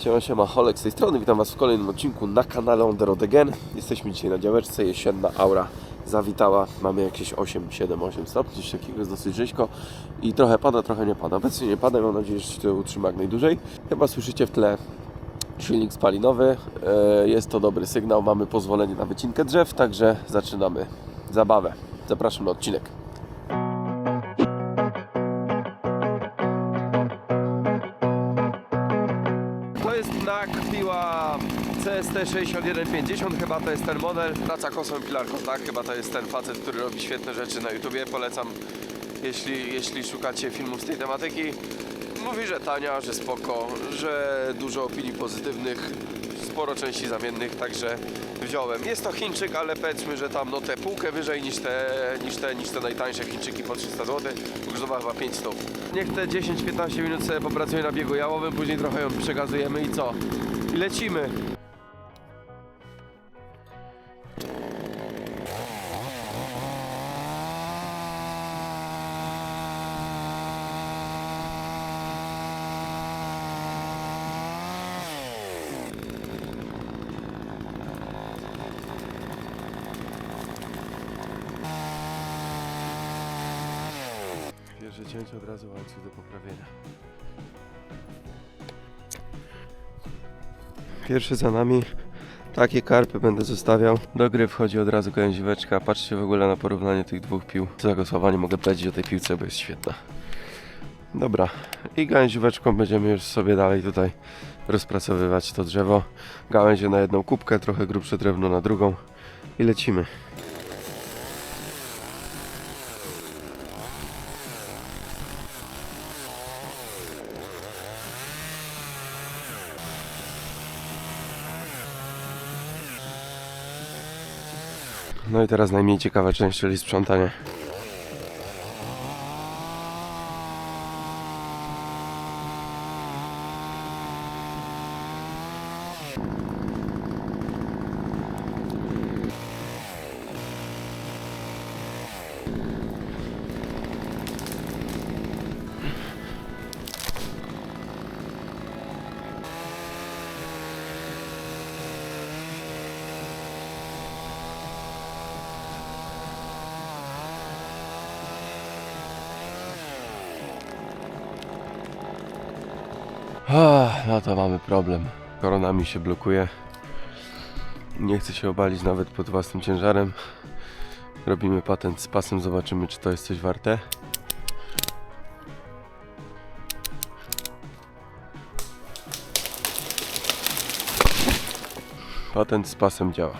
Siema, siema, Holek z tej strony, witam Was w kolejnym odcinku na kanale On The Road Again. Jesteśmy dzisiaj na działeczce, jesienna aura zawitała, mamy jakieś 8, 7, 8 stopni, coś takiego jest dosyć rzeźko i trochę pada, trochę nie pada. Obecnie nie pada, mam nadzieję, że się to utrzyma jak najdłużej. Chyba słyszycie w tle silnik spalinowy, E, jest to dobry sygnał, mamy pozwolenie na wycinkę drzew, także zaczynamy zabawę. Zapraszam na odcinek. 6150 chyba to jest ten model. Praca kosą pilarką, tak? Chyba to jest ten facet, który robi świetne rzeczy na YouTubie. Polecam, jeśli, jeśli szukacie filmów z tej tematyki. Mówi, że tania, że spoko, że dużo opinii pozytywnych, sporo części zamiennych, także wziąłem. Jest to Chińczyk, ale powiedzmy, że tam no, tę półkę wyżej niż te, niż te, niż te najtańsze Chińczyki po 300 zł. Kosztowała chyba 5 stów. Niech te 10-15 minut sobie popracuje na biegu jałowym, później trochę ją przegazujemy i co? I lecimy. Pierwsze cięcie od razu łańcuch do poprawienia. Pierwszy za nami. Takie karpy będę zostawiał. Do gry wchodzi od razu gęziweczka. Patrzcie w ogóle na porównanie tych dwóch pił. Zagłosowanie mogę powiedzieć o tej piłce, bo jest świetna. Dobra. I gałęzióweczką będziemy już sobie dalej tutaj rozpracowywać to drzewo. Gałęzie na jedną kubkę, trochę grubsze drewno na drugą. I lecimy. No i teraz najmniej ciekawa część, czyli sprzątanie. No to mamy problem. Korona mi się blokuje. Nie chcę się obalić nawet pod własnym ciężarem. Robimy patent z pasem, zobaczymy czy to jest coś warte. Patent z pasem działa.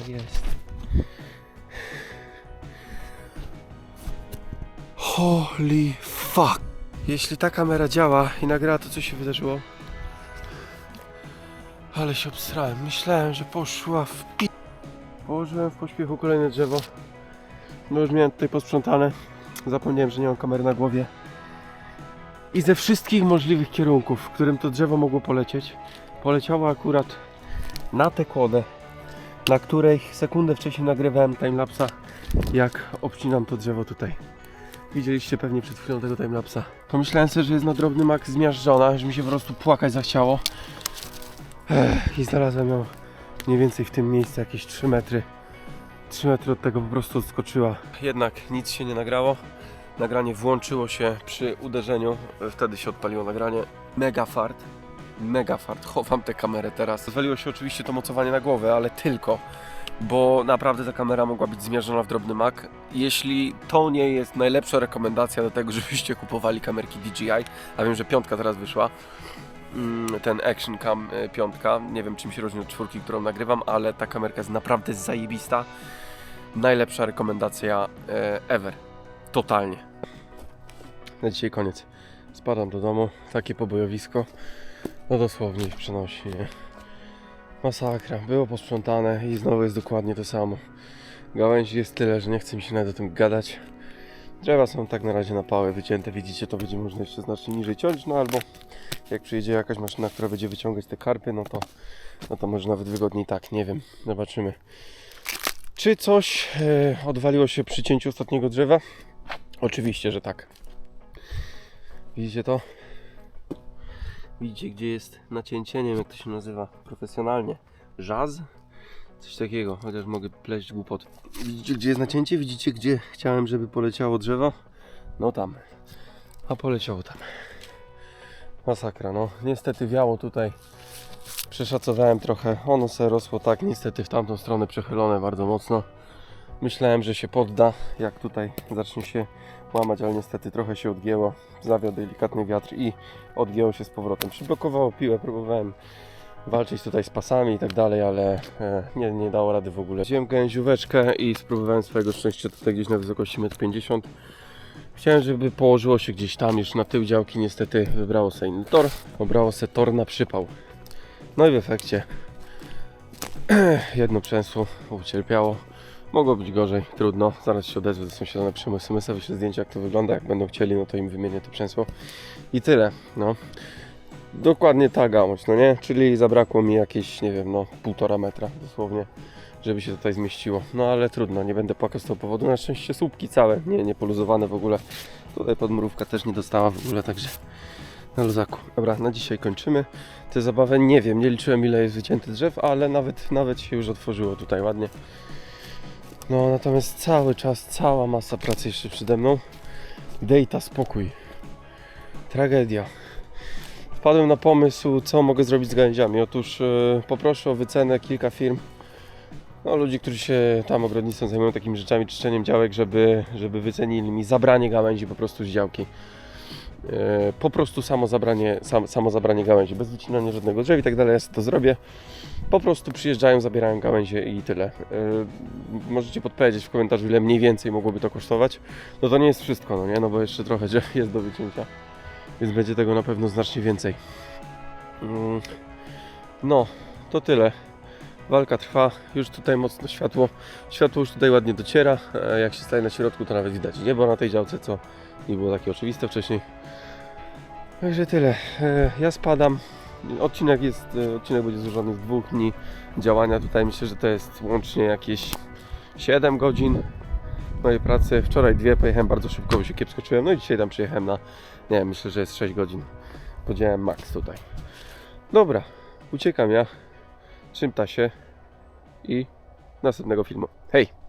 Jest. Holy fuck! Jeśli ta kamera działa i nagra to, co się wydarzyło. Ale się obsrałem. Myślałem, że poszła w pi... Położyłem w pośpiechu kolejne drzewo. No już miałem tutaj posprzątane. Zapomniałem, że nie mam kamery na głowie. I ze wszystkich możliwych kierunków, w którym to drzewo mogło polecieć, poleciało akurat na tę kłodę, na której sekundę wcześniej nagrywałem timelapsa, jak obcinam to drzewo tutaj. Widzieliście pewnie przed chwilą tego timelapsa. Pomyślałem sobie, że jest na drobny mak zmiażdżona, że mi się po prostu płakać zachciało. Ech, I znalazłem ją mniej więcej w tym miejscu, jakieś 3 metry. 3 metry od tego po prostu odskoczyła. Jednak nic się nie nagrało. Nagranie włączyło się przy uderzeniu, wtedy się odpaliło nagranie. Mega fart. Mega fart. Chowam tę kamerę teraz. Zwaliło się oczywiście to mocowanie na głowę, ale tylko. Bo naprawdę ta kamera mogła być zmierzona w drobny mak. Jeśli to nie jest najlepsza rekomendacja do tego, żebyście kupowali kamerki DJI, a wiem, że piątka teraz wyszła, mm, ten Action Cam y, piątka, nie wiem czym się różni od czwórki, którą nagrywam, ale ta kamerka jest naprawdę zajebista. Najlepsza rekomendacja e, ever. Totalnie. Na dzisiaj koniec. Spadam do domu, takie pobojowisko. No dosłownie ich przenosi, nie? Masakra. Było posprzątane i znowu jest dokładnie to samo. Gałęzi jest tyle, że nie chce mi się nawet o tym gadać. Drzewa są tak na razie na pałę wycięte, widzicie, to będzie można jeszcze znacznie niżej ciąć, no albo jak przyjedzie jakaś maszyna, która będzie wyciągać te karpy, no to, no to może nawet wygodniej tak, nie wiem, zobaczymy. Czy coś e, odwaliło się przy cięciu ostatniego drzewa? Oczywiście, że tak. Widzicie to? Widzicie, gdzie jest nacięcie? Nie wiem, jak to się nazywa profesjonalnie. Żaz? Coś takiego, chociaż mogę pleść głupot. Widzicie, gdzie jest nacięcie? Widzicie, gdzie chciałem, żeby poleciało drzewo? No tam. A poleciało tam. Masakra, no. Niestety wiało tutaj. Przeszacowałem trochę. Ono se rosło tak, niestety w tamtą stronę przechylone bardzo mocno. Myślałem, że się podda, jak tutaj zacznie się łamać, ale niestety trochę się odgięło. Zawiał delikatny wiatr i odgięło się z powrotem. Przyblokowało piłę, próbowałem walczyć tutaj z pasami i tak dalej, ale e, nie, nie dało rady w ogóle. Wziąłem gęzióweczkę i spróbowałem swojego szczęścia tutaj gdzieś na wysokości 1,50 m. Chciałem, żeby położyło się gdzieś tam już na tył działki, niestety wybrało sobie inny tor. Obrało sobie tor na przypał. No i w efekcie jedno przęsło ucierpiało. Mogło być gorzej, trudno. Zaraz się odezwę do sąsiada, napiszę SMS-a, wyślę zdjęcia jak to wygląda. Jak będą chcieli, no to im wymienię to przęsło. I tyle, no. Dokładnie ta gałąź, no nie? Czyli zabrakło mi jakieś, nie wiem, no półtora metra dosłownie, żeby się tutaj zmieściło. No ale trudno, nie będę płakał z tego powodu. Na szczęście słupki całe, nie, nie poluzowane w ogóle. Tutaj podmrówka też nie dostała w ogóle, także na luzaku. Dobra, na dzisiaj kończymy tę zabawę. Nie wiem, nie liczyłem ile jest wycięty drzew, ale nawet, nawet się już otworzyło tutaj ładnie. No natomiast cały czas, cała masa pracy jeszcze przede mną. Dejta, spokój. Tragedia. Wpadłem na pomysł, co mogę zrobić z gałęziami. Otóż e, poproszę o wycenę kilka firm. No, ludzi, którzy się tam ogrodnictwem zajmują takimi rzeczami, czyszczeniem działek, żeby, żeby wycenili mi zabranie gałęzi po prostu z działki. E, po prostu samo zabranie, sam, samo zabranie gałęzi, bez wycinania żadnego drzewa i tak dalej. Ja sobie to zrobię. Po prostu przyjeżdżają, zabierają gałęzie i tyle. E, możecie podpowiedzieć w komentarzu, ile mniej więcej mogłoby to kosztować. No to nie jest wszystko, no nie? No bo jeszcze trochę drzew jest do wycięcia, więc będzie tego na pewno znacznie więcej. Mm, No, to tyle. Walka trwa, już tutaj mocno światło. Światło już tutaj ładnie dociera. E, Jak się staje na środku, to nawet widać niebo na tej działce, co nie było takie oczywiste wcześniej. Także tyle. E, Ja spadam. Odcinek jest, e, odcinek będzie złożony z dwóch dni działania. Tutaj myślę, że to jest łącznie jakieś 7 godzin mojej pracy. Wczoraj dwie pojechałem bardzo szybko, bo się kiepsko czułem. No i dzisiaj tam przyjechałem na, nie wiem, myślę, że jest 6 godzin. Podziałem max tutaj. Dobra, uciekam ja. Trzymta się i następnego filmu. Hej!